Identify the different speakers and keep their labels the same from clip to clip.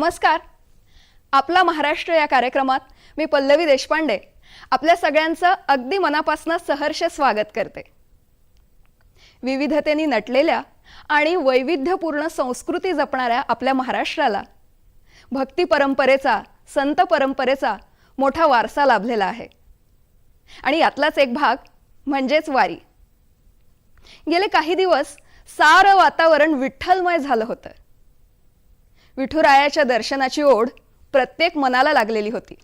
Speaker 1: नमस्कार. आपला महाराष्ट्र या कार्यक्रमात मी पल्लवी देशपांडे. आपल्या सगळ्यांचं अगदी मनापासून सहर्ष स्वागत करते. विविधतेने नटलेल्या आणि वैविध्यपूर्ण संस्कृती जपणाऱ्या आपल्या महाराष्ट्राला भक्ती परंपरेचा संत परंपरेचा मोठा वारसा लाभलेला आहे. आणि यातलाच एक भाग म्हणजेच वारी. गेले काही दिवस सारं वातावरण विठ्ठलमय झालं होतं. विठुरायाच्या दर्शनाची ओढ प्रत्येक मनाला लागलेली होती.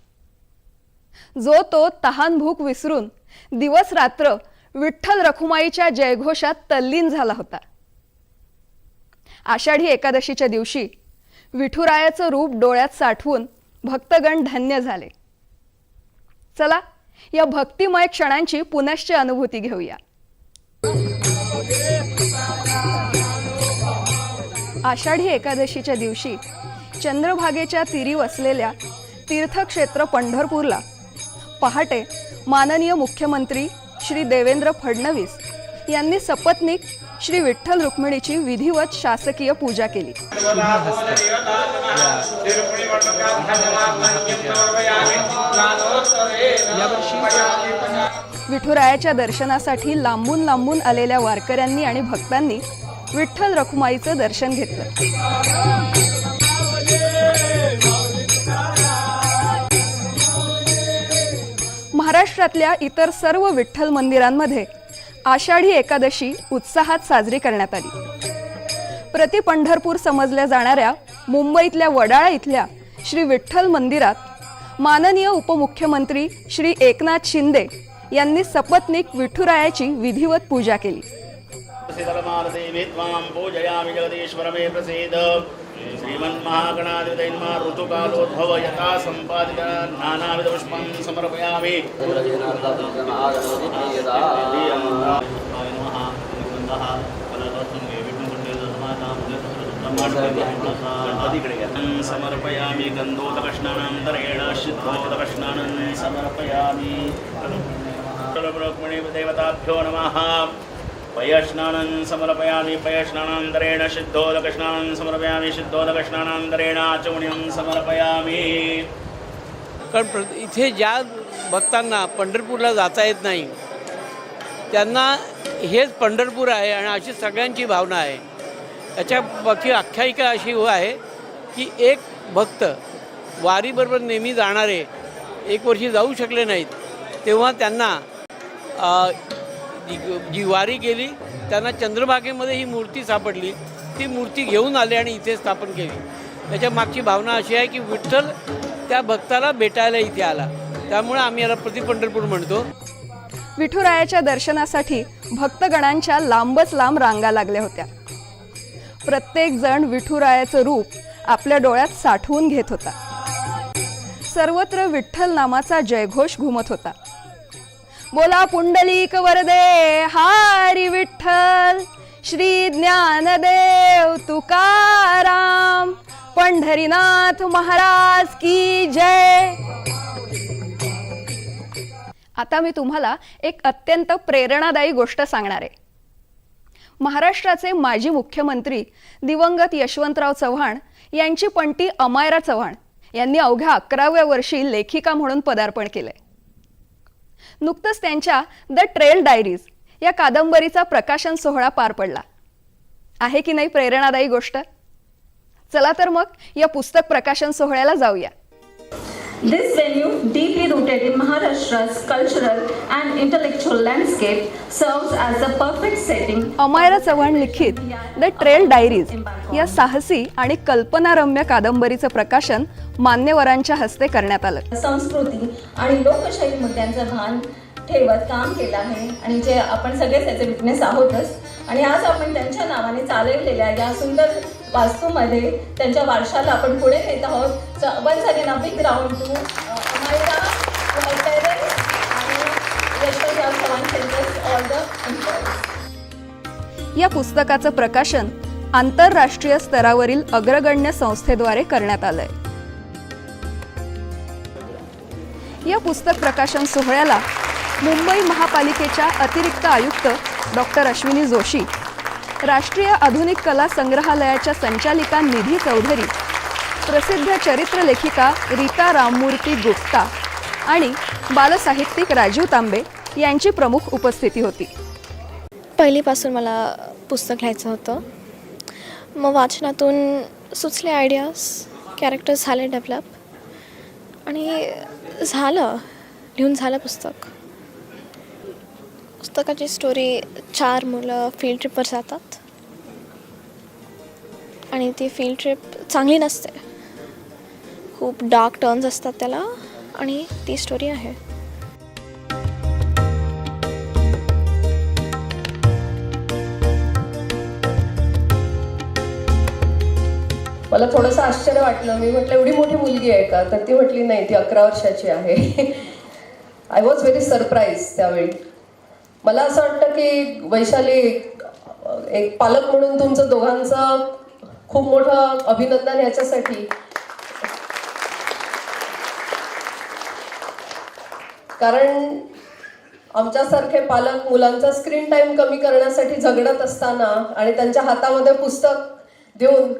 Speaker 1: जो तो तहान भूक विसरून दिवस रात्र विठ्ठल रखुमाईच्या जयघोषात तल्लीन झाला होता. आषाढी एकादशीच्या दिवशी विठुरायाचं रूप डोळ्यात साठवून भक्तगण धन्य झाले. चला या भक्तिमय क्षणांची पुनश्च अनुभूती घेऊया. आषाढी एकादशीच्या दिवशी चंद्रभागेच्या तीरी वसलेल्या तीर्थक्षेत्र पंढरपूरला पहाटे माननीय मुख्यमंत्री श्री देवेंद्र फडणवीस यांनी सपत्नीक श्री विठ्ठल रुक्मिणीची विधिवत शासकीय पूजा केली. विठुरायाच्या दर्शनासाठी लांबून लांबून आलेल्या वारकऱ्यांनी आणि भक्तांनी विठ्ठल रखुमाईचं दर्शन घेतलं. महाराष्ट्रातल्या इतर सर्व विठ्ठल मंदिरांमध्ये आषाढी एकादशी उत्साहात साजरी करण्यात आली. प्रति पंढरपूर समजल्या जाणाऱ्या मुंबईतल्या वडाळा इथल्या श्री विठ्ठल मंदिरात माननीय उपमुख्यमंत्री श्री एकनाथ शिंदे यांनी सपत्नीक विठुरायाची विधिवत पूजा केली.
Speaker 2: शीतलमालदेवी त्वां पूजयामि जगदीश्वर मे प्रसीद श्रीमन्महागणाधिपतैन्मा ऋतुकालोद्भव यथा सम्पादित नानाविधपुष्पं समर्पयामि समर्पयामि गन्धोदकष्णानन्तरेण शुद्धोदकष्णानं समर्पयामि देवताभ्यो नमः पयस्नानं समर्पयामि पयस्नानान्तरेण शुद्धोदकस्नानं समर्पयामि शुद्धोदकस्नानान्तरेण आचमनीयं समर्पयामि।
Speaker 3: कारण प्र इथे ज्या भक्तांना पंढरपूरला जाता येत नाही त्यांना हेच पंढरपूर आहे आणि अशी सगळ्यांची भावना आहे. याच्या बाकी आख्यायिका अशी हो आहे की एक भक्त वारीबरोबर नेहमी जाणारे एक वर्षी जाऊ शकले नाहीत तेव्हा त्यांना जी वारी गेली त्यांना चंद्रभागेमध्ये ही मूर्ती सापडली. ती मूर्ती घेऊन आले आणि इथे स्थापन केली. त्याच्या मागची भावना अशी आहे की विठ्ठल त्या भक्ताला भेटायला इथे आला. त्यामुळे आम्ही याला प्रतिपंढरपूर म्हणतो.
Speaker 1: विठुरायाच्या दर्शनासाठी भक्तगणांच्या लांबच लांब रांगा लागल्या होत्या. प्रत्येक जण विठुरायाचं रूप आपल्या डोळ्यात साठवून घेत होता. सर्वत्र विठ्ठल नामाचा जयघोष घुमत होता. बोला पुंडलिक वरदे हारी विठ्ठल श्री ज्ञानदेव तुकाराम पंढरीनाथ महाराज की जय. आता मी तुम्हाला एक अत्यंत प्रेरणादायी गोष्ट सांगणार आहे. महाराष्ट्राचे माजी मुख्यमंत्री दिवंगत यशवंतराव चव्हाण यांची पणती अमायरा चव्हाण यांनी अवघ्या अकराव्या वर्षी लेखिका म्हणून पदार्पण केलंय. नुकतंच त्यांच्या द ट्रेल डायरीज या कादंबरीचा प्रकाशन सोहळा पार पडला आहे की नाही प्रेरणादायी गोष्ट चला तर मग या पुस्तक प्रकाशन सोहळ्याला जाऊया
Speaker 4: This venue, deeply rooted in Maharashtra's cultural and intellectual landscape, serves as the perfect setting.
Speaker 1: Amayra Chavan लिखित द ट्रेल डायरीज या साहसी आणि कल्पनारम्य कादंबरीचं प्रकाशन मान्यवरांच्या हस्ते करण्यात आलं.
Speaker 4: संस्कृती आणि लोकशाही मुद्द्यांचं भान ठेवत काम केलं आहे. आणि जे आपण सगळेच त्याचे विटनेस आहोतच. आणि आज आपण त्यांच्या नावाने चालवलेल्या या सुंदर वास्तूमध्ये त्यांच्या वारशाला आपण पुढे नेत आहोत. Once again a big round to
Speaker 1: या पुस्तकाचं प्रकाशन आंतरराष्ट्रीय स्तरावरील अग्रगण्य संस्थेद्वारे करण्यात आलंय. या पुस्तक प्रकाशन सोहळ्याला मुंबई महापालिकेच्या अतिरिक्त आयुक्त डॉक्टर अश्विनी जोशी राष्ट्रीय आधुनिक कला संग्रहालयाच्या संचालिका निधी चौधरी प्रसिद्ध चरित्रलेखिका रीता राममूर्ती गुप्ता आणि बालसाहित्यिक राजीव तांबे यांची प्रमुख उपस्थिती होती.
Speaker 5: पहिलीपासून मला पुस्तक लिहायचं होतं. मग वाचनातून सुचले आयडियाज कॅरेक्टर्स झाले डेव्हलप आणि झालं. लिहून झालं पुस्तक. पुस्तकाची स्टोरी चार मुलं फील्ड ट्रिपवर जातात. आणि ती फील्ड ट्रिप चांगली नसते. खूप डार्क टर्न्स असतात त्याला. आणि ती स्टोरी आहे.
Speaker 6: मला थोडंसं आश्चर्य वाटलं. मी म्हटलं एवढी मोठी मुलगी आहे का? तर ती म्हटली नाही ती अकरा वर्षाची आहे. आय वॉज व्हेरी सरप्राईज त्यावेळी. मला असं वाटतं की वैशाली एक एक पालक म्हणून तुमचं दोघांचं खूप मोठं अभिनंदन ह्याच्यासाठी कारण आमच्यासारखे पालक मुलांचा स्क्रीन टाइम कमी करण्यासाठी झगडत असताना आणि त्यांच्या हातामध्ये पुस्तक देऊन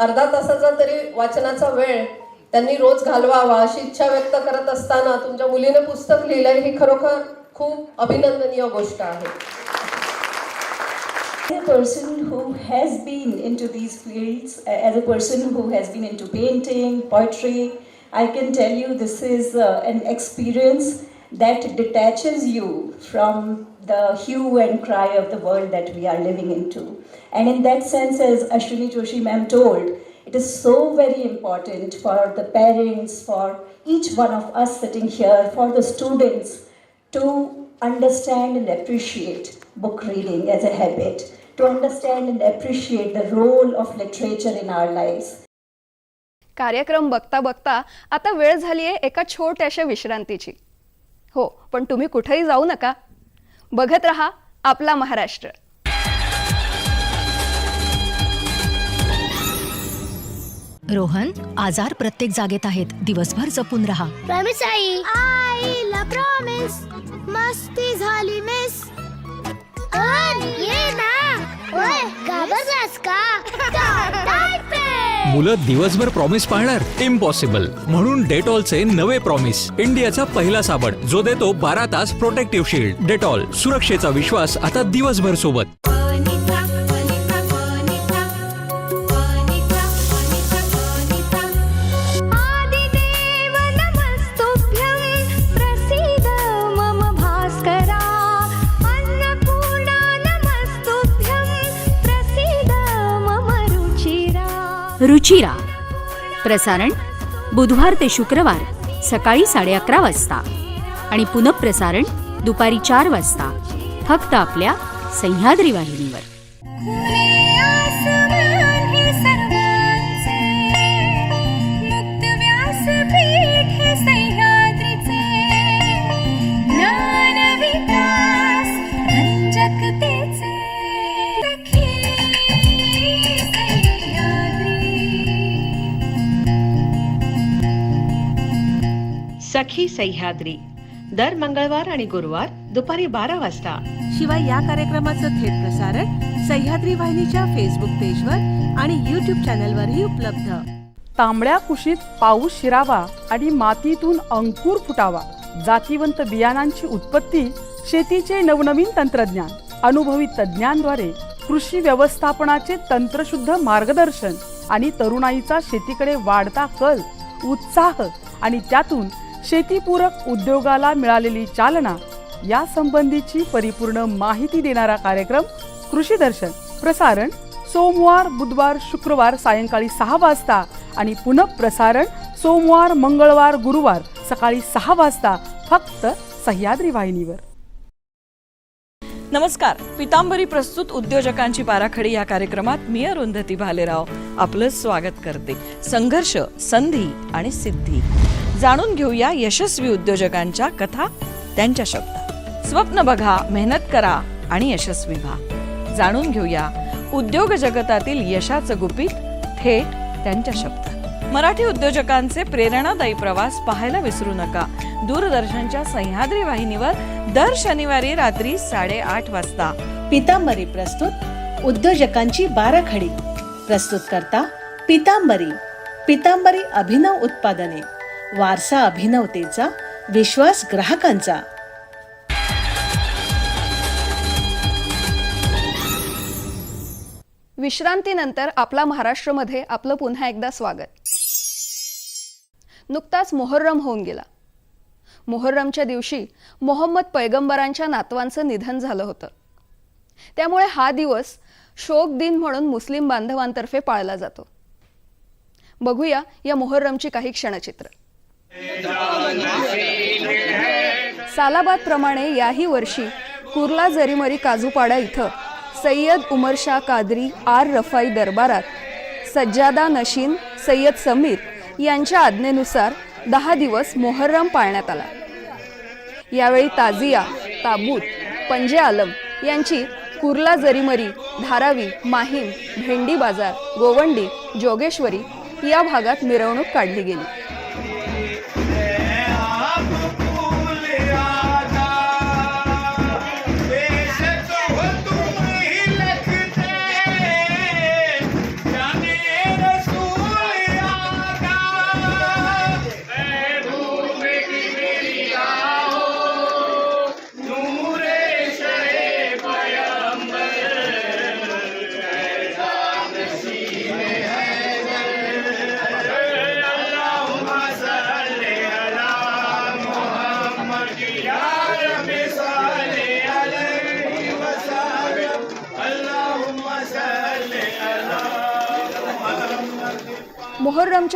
Speaker 6: अर्धा तासाचा तरी वाचनाचा वेळ त्यांनी रोज घालवावा अशी इच्छा व्यक्त करत असताना तुमच्या मुलीने पुस्तक लिहिलंय ही खरोखर खूप अभिनंदनीय गोष्ट आहे
Speaker 7: a person who has been into these fields, as a person who has been into painting, poetry, I can tell you this is uh, an experience that detaches you from the hue and cry of the world that we are living into. And in that sense, as Ashwini Joshi ma'am told, it is so very important for the parents, for each one of us sitting here, for the students to understand and appreciate book reading as a habit, to understand and appreciate the role of literature in our lives.
Speaker 1: कार्यक्रम बघता बघता आता वेळ झाली आहे एका छोट्याशा विश्रांतीची हो पण तुम्ही कुठेही जाऊ नका बघत रहा आपला महाराष्ट्र.
Speaker 8: रोहन आजार प्रत्येक जागेत आहेत. दिवसभर जपून राहा.
Speaker 9: प्रॉमिस आई. आईला प्रॉमिस मस्ती झाली मिस ये ना. ओय घाबरलास का?
Speaker 10: मुलं दिवसभर प्रॉमिस पाळणार? इम्पॉसिबल म्हणून डेटॉलचे नवे प्रॉमिस इंडियाचा पहिला साबण जो देतो बारा तास प्रोटेक्टिव्ह शील्ड डेटॉल सुरक्षेचा विश्वास आता दिवसभर सोबत.
Speaker 9: रुचिरा
Speaker 8: प्रसारण बुधवार ते शुक्रवार सकाळी साडे अकरा वाजता आणि पुनःप्रसारण दुपारी चार वाजता. फक्त आपल्या सह्याद्री
Speaker 9: वाहिनी. सखी सह्याद्री.
Speaker 11: दर मंगळवार आणि गुरुवार दुपारी बारा वाजता.
Speaker 12: शिवाय या कार्यक्रमाचं थेट प्रसारण सह्याद्री वाहिनीच्या फेसबुक पेजवर आणि यूट्यूब चॅनलवरही उपलब्ध.
Speaker 13: तांबड्या कुशीत पाऊस शिरावा आणि मातीतून अंकुर फुटावा. जातीवंत बियाणांची उत्पत्ती शेतीचे नवनवीन तंत्रज्ञान. अनुभवी तज्ञांद्वारे कृषी व्यवस्थापनाचे तंत्रशुद्ध मार्गदर्शन आणि तरुणाईचा शेतीकडे वाढता कल उत्साह आणि त्यातून शेतीपूरक उद्योगाला मिळालेली चालना या संबंधीची परिपूर्ण माहिती देणारा कार्यक्रम कृषी दर्शन. प्रसारण सोमवार बुधवार शुक्रवार सायंकाळी सहा वाजता आणि पुनः प्रसारण सोमवार मंगळवार गुरुवार सकाळी सहा वाजता फक्त सह्याद्री वाहिनीवर.
Speaker 12: नमस्कार. पितांबरी प्रस्तुत उद्योजकांची पाराखडी या कार्यक्रमात मी अरुंधती भालेराव. आपलं स्वागत करते. संघर्ष संधी आणि सिद्धी. जाणून घेऊया यशस्वी उद्योजकांच्या कथा त्यांच्या शब्दात स्वप्न बघा मेहनत करा आणि यशस्वी व्हा. जाणून घेऊया उद्योग जगतातील यशाचं गुपित थेट त्यांच्या शब्दात मराठी उद्योजकांचे प्रेरणादायी प्रवास पाहायला विसरू नका. दूरदर्शनच्या सह्याद्री वाहिनीवर दर शनिवारी रात्री साडेआठ वाजता
Speaker 11: पितांबरी प्रस्तुत उद्योजकांची बाराखडी. प्रस्तुत करता पितांबरी
Speaker 14: पितांबरी अभिनव उत्पादने. वारसा अभिनवतेचा विश्वास ग्राहकांचा.
Speaker 1: विश्रांतीनंतर आपला महाराष्ट्रमध्ये आपलं पुन्हा एकदा स्वागत. नुकताच मोहर्रम होऊन गेला. मोहर्रमच्या दिवशी मोहम्मद पैगंबरांच्या नातवांचं निधन झालं होतं. त्यामुळे हा दिवस शोक दिन म्हणून मुस्लिम बांधवांतर्फे पाळला जातो. बघूया या मोहर्रमची काही क्षणचित्र. सालाबाद प्रमाणे याही वर्षी कुर्ला जरीमरी काजूपाडा इथं सय्यद उमर शाह कादरी आर रफाई दरबारात सज्जादा नशीन सय्यद समीर यांच्या आज्ञेनुसार दहा दिवस मोहर्रम पाळण्यात आला. यावेळी ताजिया ताबूत पंजे आलम यांची कुर्ला जरीमरी धारावी माहीम भेंडी बाजार गोवंडी जोगेश्वरी या भागात मिरवणूक काढली गेली.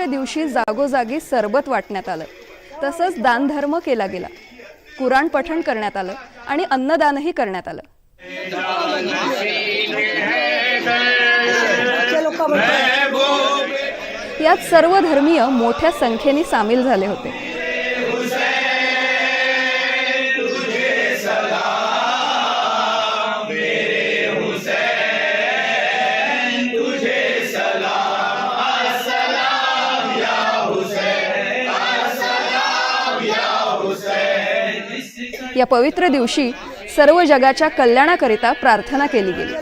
Speaker 1: मोहर्रमच्या दिवशी जागोजागी सरबत वाटण्यात आलं. तसंच दानधर्म केला गेला. कुराण पठण करण्यात आलं आणि अन्नदानही करण्यात आलं. यात सर्व धर्मीय मोठ्या संख्येने सामील झाले होते. या पवित्र दिवशी सर्व जगाच्या कल्याणाकरिता प्रार्थना केली गेली.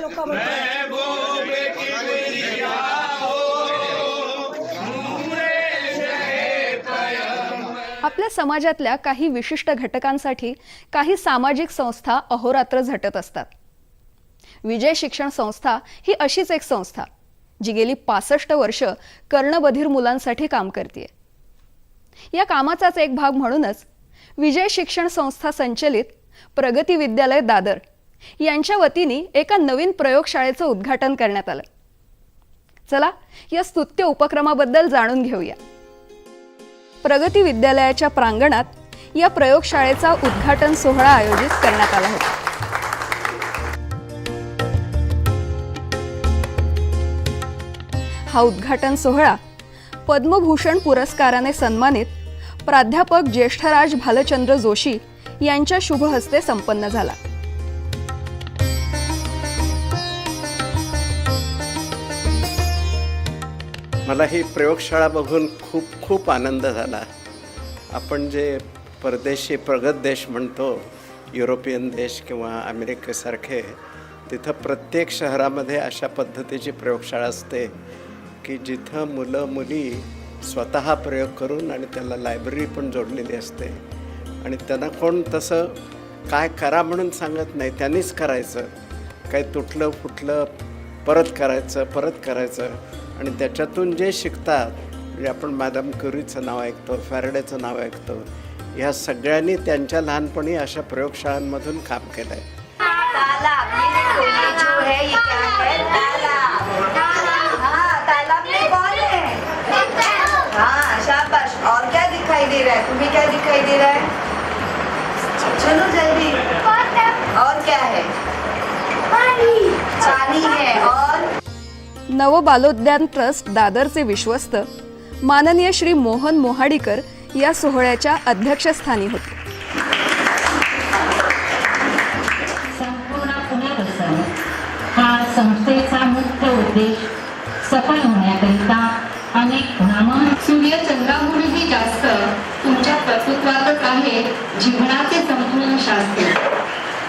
Speaker 1: आपल्या समाजातल्या काही विशिष्ट घटकांसाठी काही सामाजिक संस्था अहोरात्र झटत असतात. विजय शिक्षण संस्था ही अशीच एक संस्था जी गेली पासष्ट वर्ष कर्णबधीर मुलांसाठी काम करते या कामाचाच एक भाग म्हणूनच विजय शिक्षण संस्था संचलित प्रगती विद्यालय दादर यांच्या वतीने एका नवीन प्रयोगशाळेचं उद्घाटन करण्यात आलं. चला या स्तुत्य उपक्रमाबद्दल जाणून घेऊया. प्रगती विद्यालयाच्या प्रांगणात या प्रयोगशाळेचा उद्घाटन सोहळा आयोजित करण्यात आला होता. हा उद्घाटन सोहळा पद्मभूषण पुरस्काराने सन्मानित प्राध्यापक ज्येष्ठराज भालचंद्र जोशी यांच्या शुभ हस्ते संपन्न झाला.
Speaker 15: मला ही प्रयोगशाळा बघून खूप खूप आनंद झाला. आपण जे परदेशी प्रगत देश म्हणतो युरोपियन देश किंवा अमेरिकेसारखे तिथं प्रत्येक शहरामध्ये अशा पद्धतीची प्रयोगशाळा असते की जिथं मुलं मुली स्वतः प्रयोग करून आणि त्याला लायब्ररी पण जोडलेली असते. आणि त्यांना कोण तसं काय करा म्हणून सांगत नाही त्यांनीच करायचं. काही तुटलं फुटलं परत करायचं परत करायचं. आणि त्याच्यातून जे शिकतात म्हणजे आपण मॅडम क्युरीचं नाव ऐकतो फॅरडेचं नाव ऐकतो ह्या सगळ्यांनी त्यांच्या लहानपणी अशा प्रयोगशाळांमधून काम केलं आहे
Speaker 16: शाबाश. और क्या दिखाई दे रहा है? तुम्हें क्या दिखाई दे रहा है? चलो जल्दी। और क्या है? पानी है। और?
Speaker 1: नव बालोद्यान ट्रस्ट दादरचे विश्वस्त माननीय श्री मोहन मोहाडीकर या सोहळ्याच्या अध्यक्षस्थानी होते.
Speaker 17: संपूर्ण पुनर्वसन हा संस्थेचा मुख्य उद्देश सफल होण्याकरिता अनेक नामं सूर्य चंद्राहूनही जास्त तुमच्या कर्तृत्वातच आहे जीवनाचे संपूर्ण शास्त्र.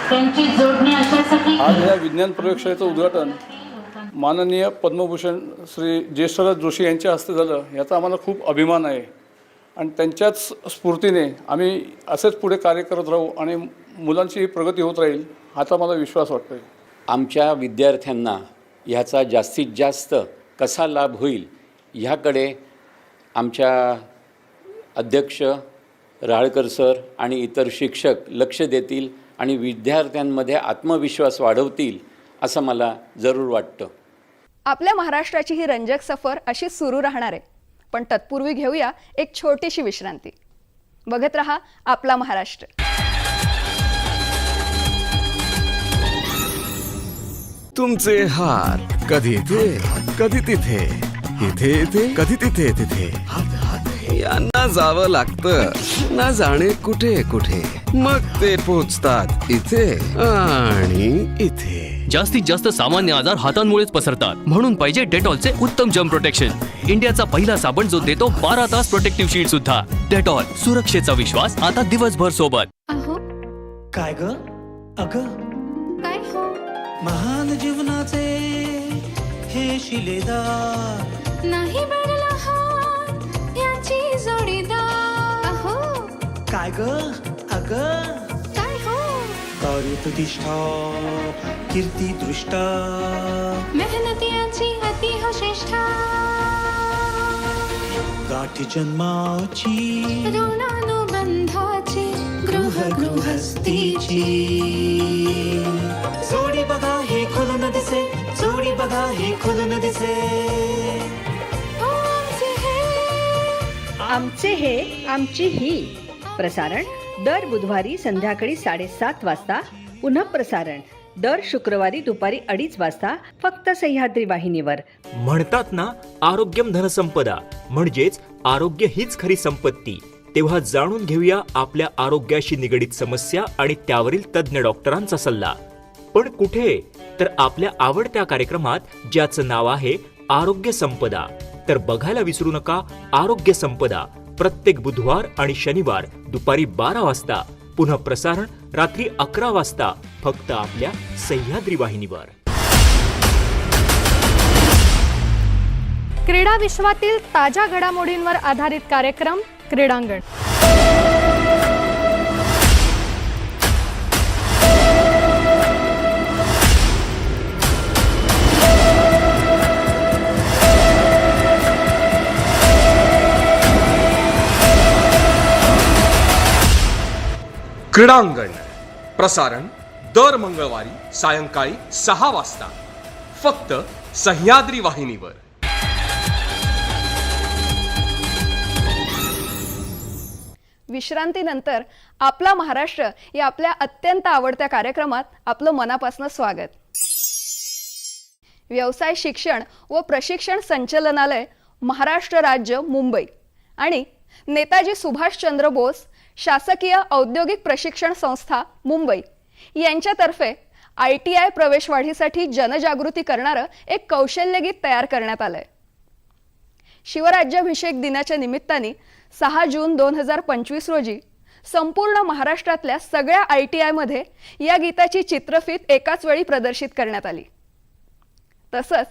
Speaker 17: त्यांची जोडणी अशासाठी
Speaker 18: आज या विज्ञान प्रयोगशाळेचं उद्घाटन माननीय पद्मभूषण श्री ज्येष्ठराज जोशी यांच्या हस्ते झालं याचा आम्हाला खूप अभिमान आहे. आणि त्यांच्याच स्फूर्तीने आम्ही असेच पुढे कार्य करत राहू आणि मुलांची प्रगती होत राहील हाचा मला विश्वास वाटतो आहे
Speaker 19: आमच्या विद्यार्थ्यांना ह्याचा जास्तीत जास्त कसा लाभ होईल ह्याकडे आमच्या अध्यक्ष राळकर सर आणि इतर शिक्षक लक्ष देतील आणि विद्यार्थ्यांमध्ये आत्मविश्वास वाढवतील असं मला जरूर वाटतं.
Speaker 1: आपल्या महाराष्ट्राची ही रंजक सफर अशी सुरू राहणार आहे. पण तत्पूर्वी घेऊया एक छोटीशी विश्रांती. बघत रहा आपला महाराष्ट्र.
Speaker 20: तुमचे हार कधी इथे कधी तिथे इथे इथे कधी तिथे तिथे. यांना जावं लागतं. ना जाणे कुठे कुठे. मग ते पोचतात इथे आणि इथे.
Speaker 21: जास्तीत जास्त सामान्य आजार हातांमुळेच पसरतात. म्हणून पाहिजे डेटॉलचे उत्तम जम प्रोटेक्शन इंडियाचा पहिला साबण जो देतो बारा तास प्रोटेक्टिव्ह शीट सुद्धा. डेटॉल सुरक्षेचा विश्वास आता दिवसभर सोबत.
Speaker 9: अहो.
Speaker 22: काय ग? अग?
Speaker 9: काय हो?
Speaker 22: महान जीवनाचे हे शिलेदार.
Speaker 9: नाही
Speaker 22: काय ग? अग?
Speaker 9: काय हो?
Speaker 22: कार्यप्रतिष्ठा कीर्ती दृष्टा
Speaker 9: मेहनतीची अति हो श्रेष्ठा.
Speaker 22: गाठी जन्माची
Speaker 9: ऋणानुबंधाची गृह
Speaker 22: गृहस्थीची जोडी बघा हे खुलून दिसे. जोडी बघा हे खुलून दिसे.
Speaker 11: आमचे हे आमची ही. प्रसारण दर बुधवारी संध्याकाळी साडेसात वाजता पुन्हा प्रसारण दर शुक्रवारी दुपारी अडीच वाजता फक्त सह्याद्री वाहिनीवर.
Speaker 23: म्हणतात ना आरोग्यम धनसंपदा म्हणजेच आरोग्य हीच खरी संपत्ती. तेव्हा जाणून घेऊया आपल्या आरोग्याशी निगडीत समस्या आणि त्यावरील तज्ज्ञ डॉक्टरांचा सल्ला. पण कुठे? तर आपल्या आवडत्या कार्यक्रमात ज्याचं नाव आहे आरोग्य संपदा. तर बघायला विसरू नका आरोग्य संपदा. प्रत्येक बुधवार आणि शनिवार दुपारी बारा वाजता पुन्हा प्रसारण रात्री अकरा वाजता फक्त आपल्या सह्याद्री वाहिनीवर.
Speaker 24: क्रीडा विश्वातील ताज्या घडामोडींवर आधारित कार्यक्रम क्रीडांगण.
Speaker 20: क्रीडांगण. प्रसारण दर मंगळवारी सायंकाळी सहा वाजता. फक्त सह्याद्री वाहिनीवर.
Speaker 1: विश्रांतीनंतर आपला महाराष्ट्र या आपल्या अत्यंत आवडत्या कार्यक्रमात आपलं मनापासून स्वागत. व्यवसाय शिक्षण व प्रशिक्षण संचलनालय महाराष्ट्र राज्य मुंबई. आणि नेताजी सुभाषचंद्र बोस शासकीय औद्योगिक प्रशिक्षण संस्था मुंबई. यांच्यातर्फे आय टी आय प्रवेशवाढीसाठी जनजागृती करणारं एक कौशल्य गीत तयार करण्यात आलंय. शिवराज्याभिषेक दिनाच्या निमित्ताने सहा जून दोन हजार पंचवीस रोजी संपूर्ण महाराष्ट्रातल्या सगळ्या आय टी आयमध्ये या गीताची चित्रफीत एकाच वेळी प्रदर्शित करण्यात आली. तसंच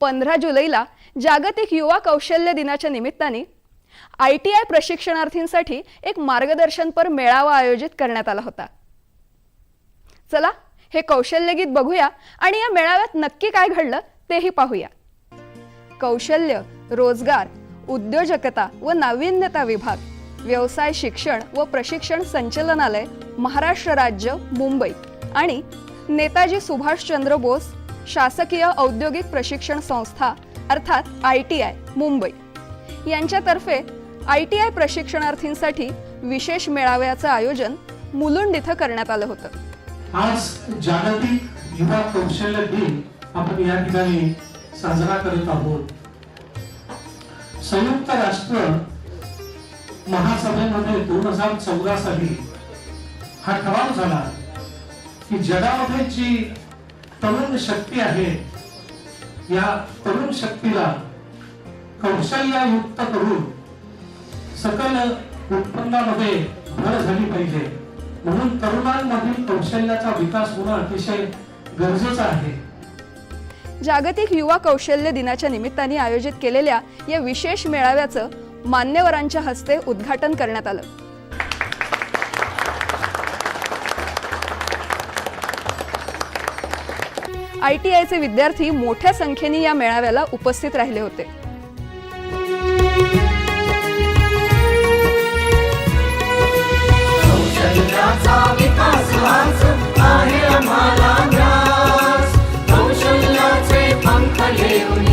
Speaker 1: पंधरा जुलैला जागतिक युवा कौशल्य दिनाच्या निमित्ताने आय टी आय प्रशिक्षणार्थींसाठी एक मार्गदर्शनपर मेळावा आयोजित करण्यात आला होता. चला हे कौशल्य गीत बघूया आणि या मेळाव्यात नक्की काय घडलं तेही पाहूया. कौशल्य रोजगार उद्योजकता व नाविन्यता विभाग व्यवसाय शिक्षण व प्रशिक्षण संचलनालय महाराष्ट्र राज्य मुंबई आणि नेताजी सुभाषचंद्र बोस शासकीय औद्योगिक प्रशिक्षण संस्था अर्थात आय टी आय मुंबई. यांच्यातर्फे आय टी आय प्रशिक्षणार्थींसाठी विशेष मेळाव्याचं आयोजन मुलुंड इथं करण्यात आलं होतं.
Speaker 25: आज जागतिक युवा कौशल्य दिन आपण या ठिकाणी साजरा करत आहोत. संयुक्त राष्ट्र महासभेमध्ये दोन हजार चौदा साली हा ठराव झाला की जगामध्ये जी तरुण शक्ती आहे या तरुण शक्तीला कौशल्यायुक्त करून सकल उत्पन्नामध्ये भर झाली पाहिजे. म्हणून तरुणांमधील कौशल्याचा विकास होणं अतिशय गरजेचं आहे.
Speaker 1: जागतिक युवा कौशल्य दिनाच्या निमित्ताने आयोजित केलेल्या या विशेष मेळाव्याचं मान्यवरांच्या हस्ते उद्घाटन करण्यात आलं. आय टी आयचे विद्यार्थी मोठ्या संख्येने या मेळाव्याला उपस्थित राहिले होते.
Speaker 22: कौशल्याचा विकास हाच आहे आम्हाला कौशल्याचे पंख घेऊन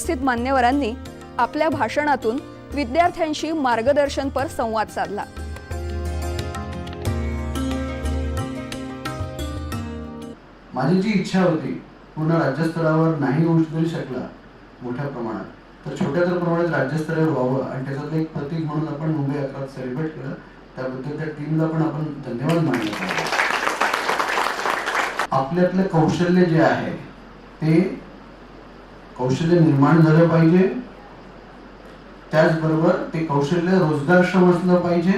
Speaker 1: उपस्थित मान्यवरांनी आपल्या भाषणातून विद्यार्थ्यांशी मार्गदर्शनपर संवाद साधला.
Speaker 26: माझी जी इच्छा होती पूर्ण राज्यस्तरावर नाही होऊ तरी शकला मोठ्या प्रमाणात. तर छोट्या तर प्रमाणात राज्यस्तरावर व्हावं आणि त्याच्यातलं एक प्रतीक म्हणून आपण मुंबई अकरात सेलिब्रेट केलं त्याबद्दल त्या टीमला पण आपण धन्यवाद मानले पाहिजे. आपल्यातलं कौशल्य जे आहे ते कौशल्य निर्माण झालं पाहिजे. त्याचबरोबर ते कौशल्य रोजगारक्षम असलं पाहिजे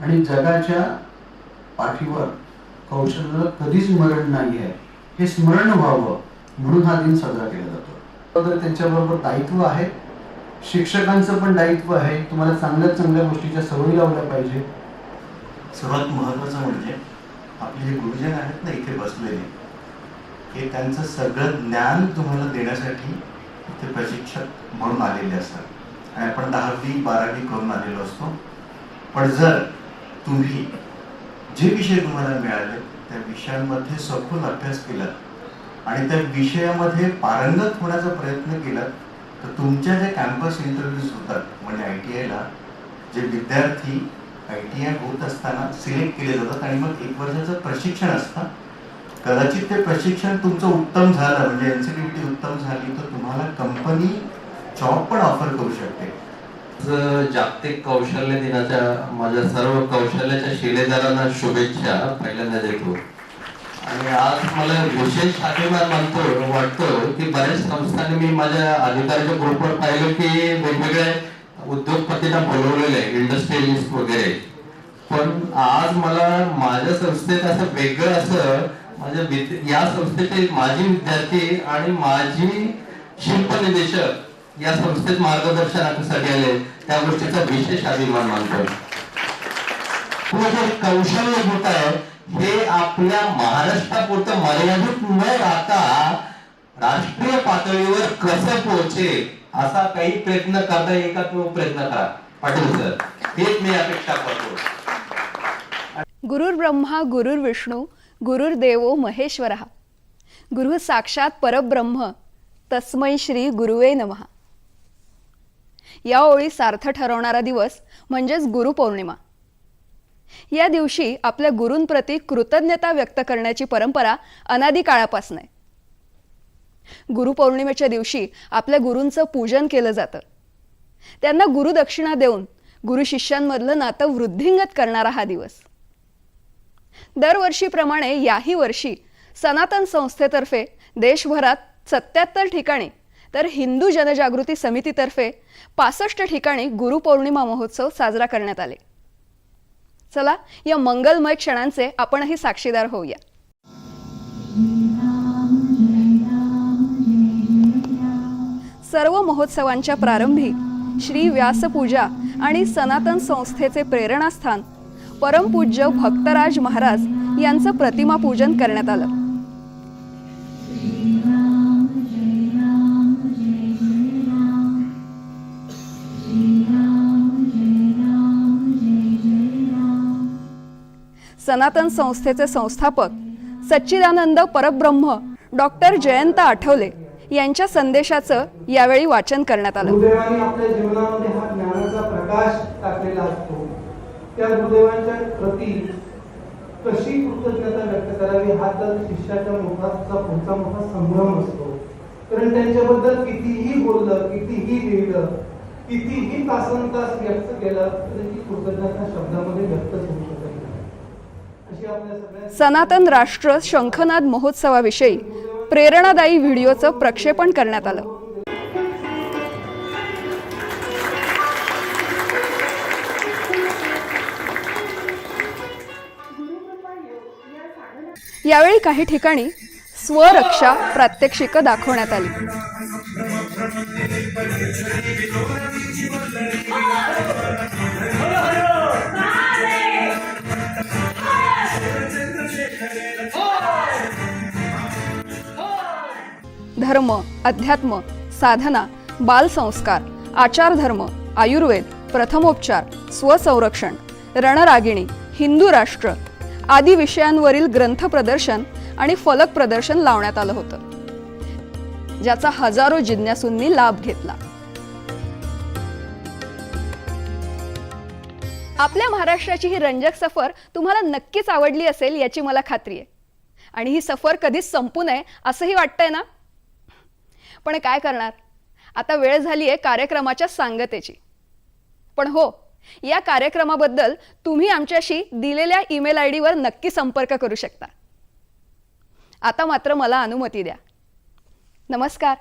Speaker 26: आणि जगाच्या पाठीवर कौशल्याला कधीच मरण नाही आहे. हे स्मरण व्हावं म्हणून हा दिन साजरा केला जातो. तर त्यांच्याबरोबर दायित्व आहे. शिक्षकांचं पण दायित्व आहे. तुम्हाला चांगल्या चांगल्या गोष्टीच्या सवयी लावल्या पाहिजे.
Speaker 27: सर्वात महत्त्वाचं म्हणजे आपले जे गुरुजन आहेत ना इथे बसलेले हे त्यांचं सगळं ज्ञान तुम्हाला देण्यासाठी ते प्रशिक्षक म्हणून आलेले असतात. आणि आपण दहावी बारावी करून आलेलो असतो. पण जर तुम्ही जे विषय तुम्हाला मिळाले त्या विषयांमध्ये सखोल अभ्यास केला आणि त्या विषयामध्ये पारंगत होण्याचा प्रयत्न केला तर तुमच्या जे कॅम्पस इंटरव्ह्यूज होतात म्हणजे आय टी आयला जे विद्यार्थी आय टी आय होत असताना सिलेक्ट केले जातात आणि मग एक वर्षाचं प्रशिक्षण असतं. कदाचित ते प्रशिक्षण तुमचं उत्तम झालं म्हणजे एनसीबीटी उत्तम झाली तर तुम्हाला कंपनी जॉब पण ऑफर करू शकते.
Speaker 28: जागतिक कौशल्य दिनाच्या माझ्या सर्व कौशल्याच्या शिलेदारांना शुभेच्छा पहिल्यांदा देतो. आणि आज मला विशेष अभिमान मानतो वाटतो की बऱ्याच संस्थांनी मी माझ्या अधिकाऱ्याच्या ग्रुपवर पाहिलं की वेगवेगळ्या उद्योगपतींना बोलवलेले इंडस्ट्रियलिस्ट वगैरे. पण आज मला माझ्या संस्थेत असं वेगळं असं माझ्या या संस्थेचे माझी विद्यार्थी आणि माझी शिल्पनिदेशक या संस्थेत मार्गदर्शनासाठी आले. त्या गोष्टीचा विशेष अभिमान मानतो. जे कौशल्य होत आहे हे आपल्या महाराष्ट्रापुरतं मर्यादित न राहता राष्ट्रीय पातळीवर कसं पोहोचेल असा काही प्रयत्न करता येईल का तो प्रयत्न करा. पाटील सर हेच मी अपेक्षा करतो.
Speaker 1: गुरुर् ब्रह्मा गुरुर् विष्णू गुरुर्देवो महेश्वर. गुरु साक्षात परब्रह्म तस्मै श्री गुरुवे नमहा या ओळी सार्थ ठरवणारा दिवस म्हणजेच गुरुपौर्णिमा. या दिवशी आपल्या गुरूंप्रती कृतज्ञता व्यक्त करण्याची परंपरा अनादी काळापासून आहे. गुरुपौर्णिमेच्या दिवशी आपल्या गुरूंचं पूजन केलं जातं. त्यांना गुरुदक्षिणा देऊन गुरु शिष्यांमधलं नातं वृद्धिंगत करणारा हा दिवस. दरवर्षीप्रमाणे याही वर्षी सनातन संस्थेतर्फे देशभरात सत्याहत्तर ठिकाणी तर हिंदू जनजागृती समितीतर्फे पासष्ट ठिकाणी गुरुपौर्णिमा महोत्सव साजरा करण्यात आले. चला या मंगलमय क्षणांचे आपणही साक्षीदार होऊया. सर्व महोत्सवांच्या प्रारंभी श्री व्यासपूजा आणि सनातन संस्थेचे प्रेरणास्थान परमपूज्य भक्तराज महाराज यांचं प्रतिमा पूजन करण्यात आलं. सनातन संस्थेचे संस्थापक सच्चिदानंद परब्रह्म डॉक्टर जयंत आठवले यांच्या संदेशाचं यावेळी वाचन करण्यात आलं.
Speaker 29: त्या गुरुदेवांच्या प्रती कशी कृतज्ञता व्यक्त करावी हा तर शिष्याच्या मुखाचा पुढचा मोठा संभ्रम असतो. कारण त्यांच्याबद्दल कितीही बोललं कितीही लिहिलं कितीही तासन तास व्यक्त केलं तरी ती कृतज्ञता शब्दामध्ये व्यक्त होऊ शकत
Speaker 1: सनातन राष्ट्र शंखनाद महोत्सवाविषयी प्रेरणादायी व्हिडिओचं प्रक्षेपण करण्यात आलं. यावेळी काही ठिकाणी स्वरक्षा प्रात्यक्षिकं दाखवण्यात आली. धर्म अध्यात्म साधना बालसंस्कार आचारधर्म आयुर्वेद प्रथमोपचार स्वसंरक्षण रणरागिणी हिंदू राष्ट्र आदी विषयांवरील ग्रंथ प्रदर्शन आणि फलक प्रदर्शन लावण्यात आलं होतं ज्याचा हजारो जिज्ञासूंनी लाभ घेतला. आपल्या महाराष्ट्राची ही रंजक सफर तुम्हाला नक्कीच आवडली असेल याची मला खात्री आहे. आणि ही सफर कधीच संपू नये असंही वाटतंय ना? पण काय करणार? आता वेळ झाली आहे कार्यक्रमाच्या सांगतेची. पण हो या कार्यक्रमाबद्दल तुम्ही आमच्याशी दिलेल्या ईमेल आय डीवर नक्की संपर्क करू शकता. आता मात्र मला अनुमती द्या. नमस्कार.